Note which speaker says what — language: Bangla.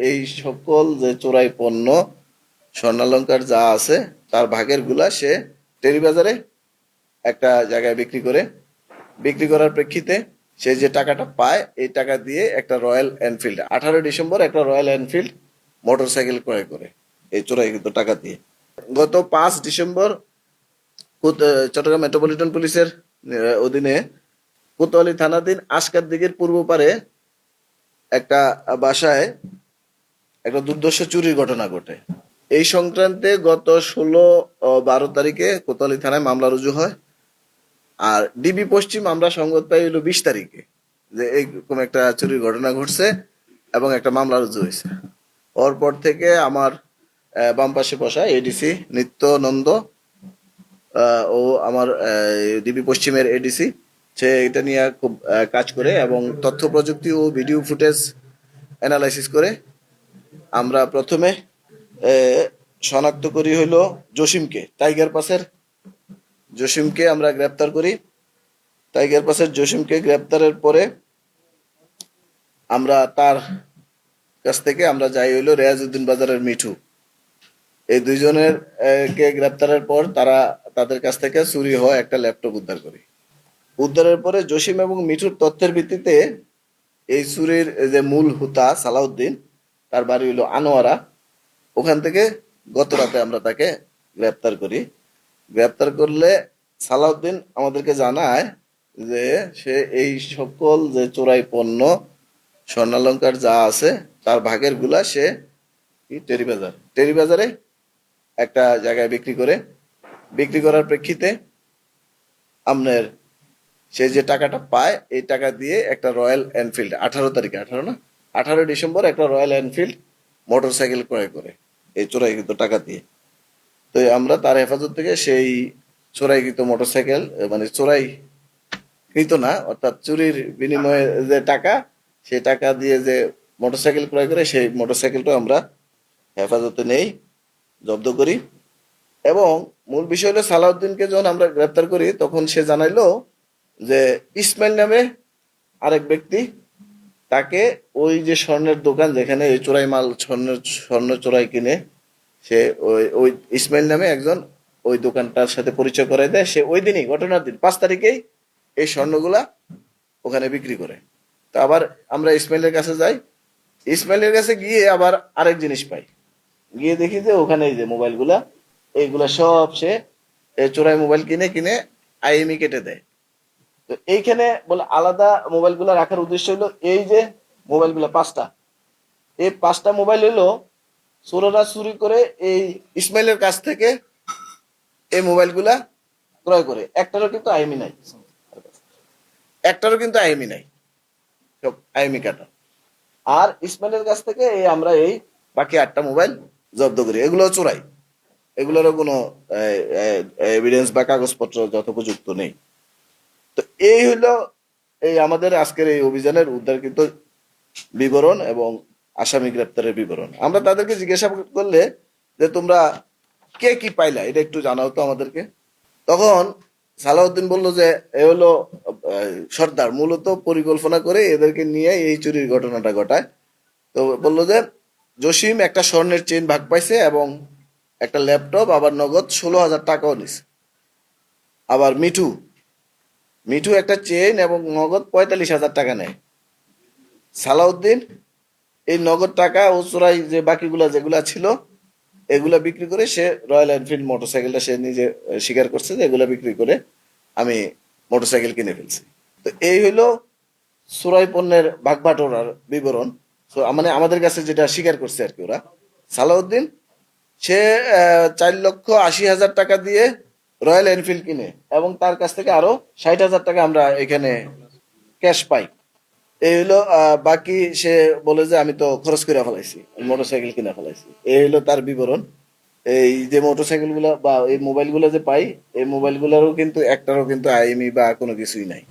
Speaker 1: এই সকল যে চোরাই পণ্য, স্বর্ণালঙ্কার যা আছে, তার ভাগেরগুলা সে টেরিবাজারে একটা জায়গায় বিক্রি করে। বিক্রি করার প্রেক্ষিতে সে যে টাকাটা পায়, এই টাকা দিয়ে একটা রয়্যাল এনফিল্ড আঠারো ডিসেম্বর একটা রয়্যাল এনফিল্ড মোটরসাইকেল ক্রয় করে এই চোরাই চোরাইকৃত টাকা দিয়ে। গত পাঁচ ডিসেম্বর চট্টগ্রাম মেট্রোপলিটন পুলিশের অধীনে কোতোয়ালি থানাধীন আজকার দিকের পূর্ব পারে একটা বাসায় একটা দুর্দর্শ চুরির ঘটনা ঘটে। এই সংক্রান্তে গত ষোলো বারো তারিখে কোতোয়ালি থানায় মামলা রুজু হয়। আর ডিবি পশ্চিম আমরা সংবাদ পাই হলো বিশ তারিখে, যে এইরকম একটা চুরির ঘটনা ঘটছে এবং একটা মামলা রুজু হয়েছে। ওর পর থেকে আমার বাম পাশে বসা এডিসি নিত্যানন্দ ও আমার ডিবি পশ্চিমের এডিসি সে এটা নিয়ে খুব কাজ করে এবং তথ্য প্রযুক্তি ও ভিডিও ফুটেজ অ্যানালাইসিস করে আমরা প্রথমে শনাক্ত করি হইল জসিমকে। টাইগার পাসের জসিমকে আমরা গ্রেপ্তার করি। টাইগার পাসের জসিমকে গ্রেপ্তারের পরে আমরা তার কাছ থেকে আমরা যাই হইল রেয়াজউদ্দিন বাজারের মিঠু। এই দুইজনের কে গ্রেপ্তারের পর তারা তাদের কাছ থেকে চুরি হওয়া একটা ল্যাপটপ উদ্ধার করি। উদ্ধারের পরে জসিম এবং মিঠুর তথ্যের ভিত্তিতে এই চুরির যে মূল হুতা সালাউদ্দিন তার বাড়ি হইল আনোয়ারা। ওখান থেকে গত রাতে আমরা তাকে গ্রেপ্তার করি। গ্রেপ্তার করলে সালাউদ্দিন আমাদেরকে জানায় যে সে এই সকল যে চোরাই পণ্য, স্বর্ণালঙ্কার যা আছে, তার ভাগেরগুলা সে টেরিবাজার টেরিবাজারে একটা জায়গায় বিক্রি করে। বিক্রি করার প্রেক্ষিতে আপনার সে যে টাকাটা পায়, এই টাকা দিয়ে একটা রয়্যাল এনফিল্ড, আঠারো তারিখে, আঠারো না? আঠারো ডিসেম্বর একটা রয়্যাল এনফিল্ড মোটরসাইকেল ক্রয় করে এই চোরাইকৃত টাকা দিয়ে। তো আমরা তার হেফাজত থেকে সেই চোরাইকৃত মোটরসাইকেল মানে চোরাই কৃত না, অর্থাৎ চুরির বিনিময়ে যে টাকা, সেই টাকা দিয়ে যে মোটরসাইকেল ক্রয় করে, সেই মোটর সাইকেলটা আমরা হেফাজতে নেই, জব্দ করি। এবং মূল বিষয় হলো সালাউদ্দিনকে যখন আমরা গ্রেপ্তার করি, তখন সে জানাইলো যে ইসমাইল নামে আরেক ব্যক্তি তাকে ওই যে স্বর্ণের দোকান যেখানে এই চোরাই মাল স্বর্ণের, স্বর্ণ চোরাই কিনে সে ওই ওই ইসমাইল নামে একজন ওই দোকানটার সাথে পরিচয় করাই দেয়। সে ওই দিনই, ঘটনার দিন, পাঁচ তারিখেই এই স্বর্ণগুলা ওখানে বিক্রি করে। তো আবার আমরা ইসমাইলের কাছে যাই। ইসমাইলের কাছে গিয়ে আবার আরেক জিনিস পাই। গিয়ে দেখি যে ওখানে যে মোবাইলগুলা, এইগুলা সব সে চোরাই মোবাইল কিনে কিনে আইএমই কেটে দেয়। তো এইখানে বলে আলাদা মোবাইলগুলো রাখার উদ্দেশ্য হলো এই যে মোবাইলগুলো, পাঁচটা। এই পাঁচটা মোবাইল হলো চোরেরা চুরি করে এই ইসমাইলের কাছ থেকে এই মোবাইলগুলা ক্রয় করে। একটারও কিন্তু আইএমই নাই। একটারও কিন্তু আইমি নাই। সব আইএমই কাটা। আর ইসমাইলের কাছ থেকে এই আমরা এই বাকি আটটা মোবাইল জব্দ করি। এগুলো চোরাই। এগুলোরও কোনো এভিডেন্স বা কাগজপত্র যথোপযুক্ত নেই। তো এই হলো এই আমাদের আজকের এই অভিযানের উদ্ধারকৃত বিবরণ এবং আসামি গ্রেপ্তারের বিবরণ। আমরা তাদেরকে জিজ্ঞাসা করলে যে তোমরা কে কি পাইলা, এটা একটু জানাও তো আমাদেরকে। তখন সালাউদ্দিন বলল যে, এ হলো সর্দার মূলত পরিকল্পনা করে এদেরকে নিয়ে এই চুরির ঘটনাটা ঘটায়। তো বলল যে, জসিম একটা স্বর্ণের চেন ভাগ পাইছে এবং একটা ল্যাপটপ, আবার নগদ ষোলো হাজার টাকাও নিছে। আবার মিঠু মিঠু একটা চেন এবং নগদ পঁয়তাল্লিশ হাজার টাকা নেয়। সালাউদ্দিন, এই নগদ টাকা ও চোরাই যে বাকিগুলা যেগুলা ছিল, এগুলা বিক্রি করে সে রয়্যাল এনফিল্ড মোটরসাইকেলটা সে নিজে স্বীকার করছে যে এগুলা বিক্রি করে আমি মোটরসাইকেল কিনে ফেলছি। তো এই হইল চোরাই পণ্যের ভাগবাটোরার বিবরণ। তো মানে আমাদের কাছে যেটা স্বীকার করছে আর কি ওরা। সালাউদ্দিন, সে চার লক্ষ আশি হাজার টাকা দিয়ে রয়্যাল এনফিল্ড কিনে, এবং তার কাছ থেকে আরও ষাট হাজার টাকা আমরা এখানে ক্যাশ পাই। এই হলো বাকি সে বলে যে আমি তো খরচ করে ফেলাইছি, মোটরসাইকেল কিনে ফেলাইছি। এই হলো তার বিবরণ। এই যে মোটরসাইকেলগুলা বা এই মোবাইলগুলা যে পাই, এই মোবাইল গুলারও কিন্তু একটারও কিন্তু আইএমই বা কোনো কিছুই নাই।